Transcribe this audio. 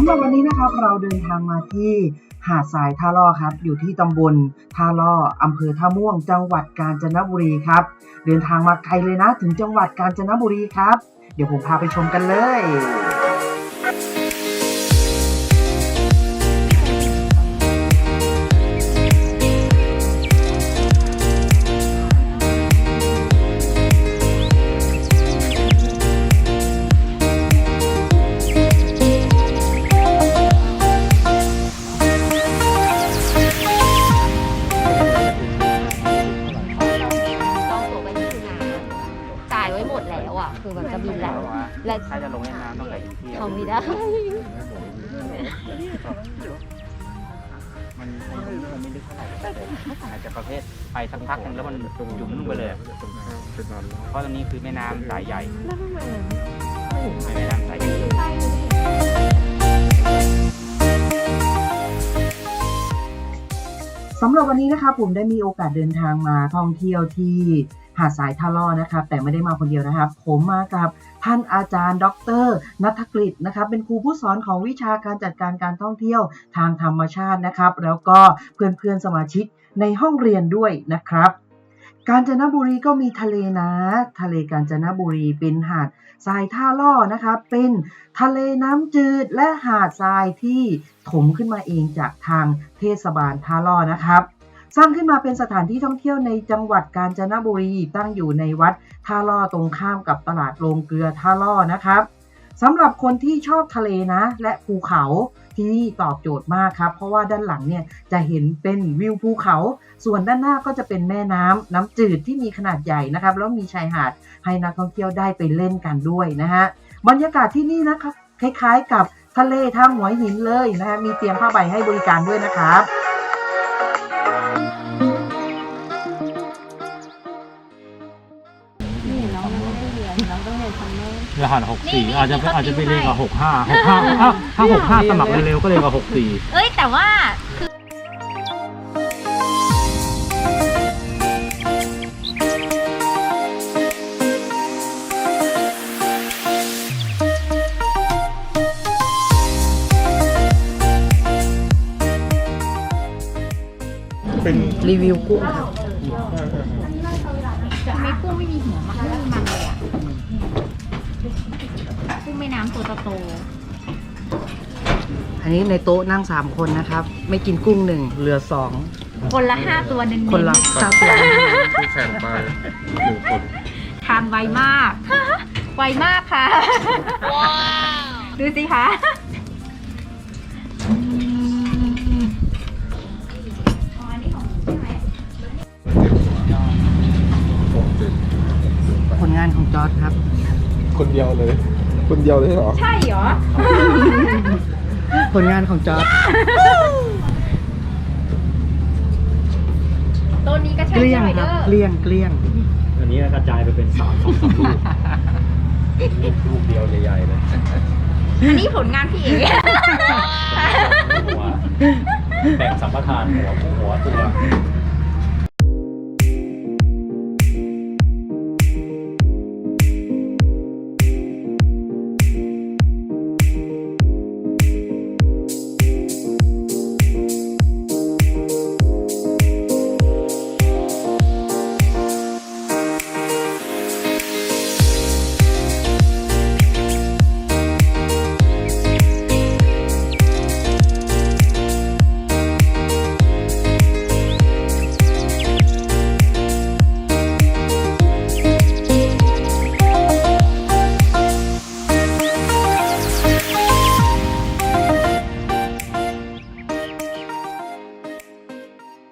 สำหรับวันนี้นะครับเราเดินทางมาที่หาดทรายท่าล่อครับ อยู่ที่ตำบลท่าล่ออำเภอท่าม่วง จังหวัดกาญจนบุรีครับ เดินทางมาไกลเลยนะถึงจังหวัดกาญจนบุรีครับ เดี๋ยวผมพาไปชมกันเลย คือแบบจะบินแล้ว และถ้าจะลงเล่นน้ำต้องใส่ยูที่เขาไม่ได้ มันมันไม่ลึกเท่าไหร่อาจจะประเภทไปสักพักหนึงแล้วมันจุ่มลงไปเลยอะเพราะตรงนี้คือแม่น้ำสายใหญ่แม่น้ำสายใหญ่สำหรับวันนี้นะครับผมได้มีโอกาสเดินทางมาท่องเที่ยวที่ หาดสายท่าล่อนะครับ แต่ไม่ได้มาคนเดียวนะครับ ผมมากับท่านอาจารย์ ดรนัทกฤษนะครับ เป็นครูผู้สอนของวิชาการจัดการการท่องเที่ยวทางธรรมชาตินะครับ แล้วก็เพื่อนๆสมาชิกในห้องเรียนด้วยนะครับกาญจนบุรีก็มีทะเลนะ ทะเลกาญจนบุรีเป็นหาดทรายท่าล่อนะครับเป็นทะเลน้ำจืดและหาดทรายที่ถมขึ้นมาเองจากทางเทศบาลท่าล่อนะครับ สร้างขึ้นมาเป็นสถานที่ท่องเที่ยวในจังหวัดกาญจนบุรี ตั้งอยู่ในวัดท่าล่อตรงข้ามกับตลาดโรงเกลือท่าล่อนะครับสำหรับคนที่ชอบทะเลนะ และภูเขาที่นี่ตอบโจทย์มากครับ เพราะว่าด้านหลังเนี่ยจะเห็นเป็นวิวภูเขา ส่วนด้านหน้าก็จะเป็นแม่น้ำน้ำจืดที่มีขนาดใหญ่นะครับ แล้วมีชายหาดให้นักท่องเที่ยวได้ไปเล่นกันด้วยนะฮะบรรยากาศที่นี่นะครับคล้ายๆ กับทะเลทางหัวหินเลยนะฮะมีเตียงผ้าใบให้บริการด้วยนะครับ นี่น้องยังไม่ได้เรียนน้องต้องเรียนซัมเมอร์รหัสหกสี่นี่อาจจะนี่อาจจะไปเร็วกว่าให้หกห้าหกห้าถ้าถ้าหกห้าสมัครเร็วๆก็เร็วกว่าหกสี่เอ้ยแต่ว่าคือรีวิวกุ้งครับทำไม กุ้งไม่มีหัวมันไม่มีมันเลยอะกุ้งแม่น้ำตัวโตอันนี้ในโต๊ะนั่ง3คนนะครับ ไม่กินกุ้งหนึ่งเหลือๆคนละห้าตัวเน้น2คนละข้าวตัวคู่แข่งไปหนึ่งคนทานไวมาก ไวมากค่ะว้าวดูสิคะ องจอร์ดครับ คนเดียวเลย คนเดียวเลยเหรอ ใช่เหรอ ผลงานของจอร์ดตัวนี้ก็ใช่เกลี้ยงไรคเดรับอร์เกลี้ยงเกลี้ยงอันนี้กระจายไปเป็นสามสองสามลูกลูกลูกเดียวใหญ่ๆเลยอันนี้ผลงานพี่เอ๋หัวแบ่งสัมปทานหัวหัวตัว